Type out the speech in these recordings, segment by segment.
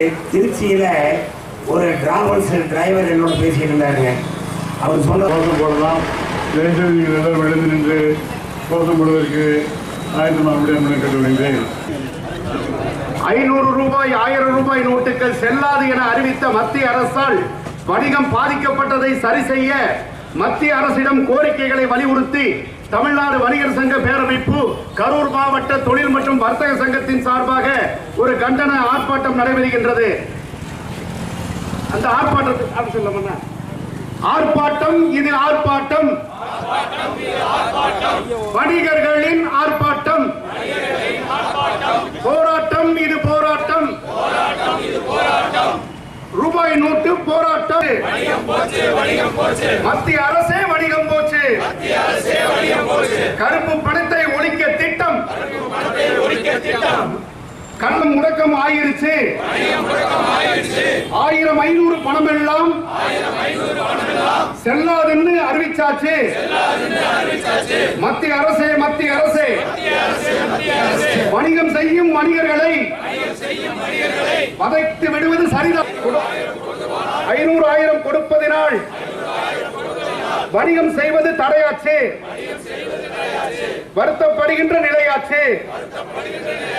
திருச்சியில ஒரு travels driver என்னோட பேசிட்டு இருந்தாருங்க. அவர் சொன்ன கோஷம் போடலாம் தயவுசெய்து நீங்கள் எல்லாம் எழுந்து நின்று கோஷம் போடுவதற்கு ஆயத்தமாக என்று கேட்டுக்கொள்கிறேன் ஐநூறு ரூபாய் ஆயிரம் ரூபாய் நோட்டுகள் செல்லாது என அறிவித்த மத்திய அரசால் வணிகம் பாதிக்கப்பட்டதை சரி செய்ய மத்திய அரசிடம் கோரிக்கைகளை வலியுறுத்தி தமிழ்நாடு வணிகர் சங்க பேரமைப்பு கரூர் மாவட்ட தொழில் மற்றும் வர்த்தக சங்கத்தின் சார்பாக ஒரு கண்டன ஆர்ப்பாட்டம் நடைபெறுகின்றது. அந்த ஆர்ப்பாட்டத்துக்கு அப்படி ஆர்ப்பாட்டம் இது ஆர்ப்பாட்டம். வணிகர்களின் ஆர்ப்பாட்டம். போராட்டம் இது போராட்டம். ரூபாய் நோட்டு போராட்டம். மத்திய அரசு கருப்பு பணத்தை ஒழிக்க திட்டம். கண்ணம் முடக்கம் ஆயிருச்சு. ஆயிரம் ஐநூறு பணம் எல்லாம் செல்லாதுன்னு அறிவிச்சாச்சு. மத்திய அரசே மத்திய அரசே. வணிகம் செய்யும் வணிகர்களை வதைத்து விடுவது சரிதான். ஐநூறு ஆயிரம் கொடுப்பதினால் வணிகம் செய்வது தடையாச்சு. வருத்தப்படுகின்ற நிலையாச்சு.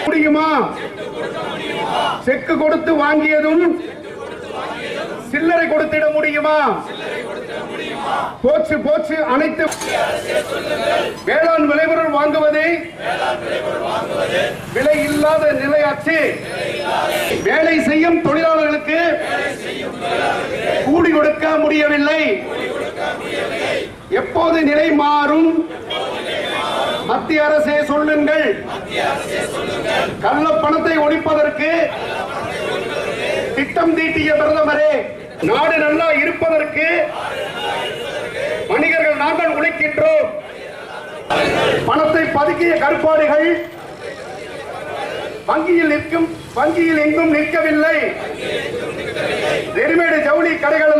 முடியுமா செக்கு கொடுத்து வாங்கியதும் சில்லறை கொடுத்திட முடியுமா? போச்சு போச்சு அனைத்து வேளாண் விளைபொருள் வாங்குவதை விலை இல்லாத நிலையாச்சு. வேலை செய்யும் தொழிலாளர்களுக்கு கூடி கொடுக்க முடியவில்லை. எப்போது நிலை மாறும்? மத்திய அரசே சொல்லுங்கள். கள்ள பணத்தை ஒழிப்பதற்கு திட்டம் தீட்டிய பிரதமரே நாடு நல்லா இருப்பதற்கு வணிகர்கள் நாங்கள் உழைக்கின்றோம். பணத்தை பதுக்கிய கருப்பாடுகள் வங்கியில் நிற்கும் வங்கியில் எங்கும் நிற்கவில்லை. ரெடிமேடு ஜவுளி கடைகள்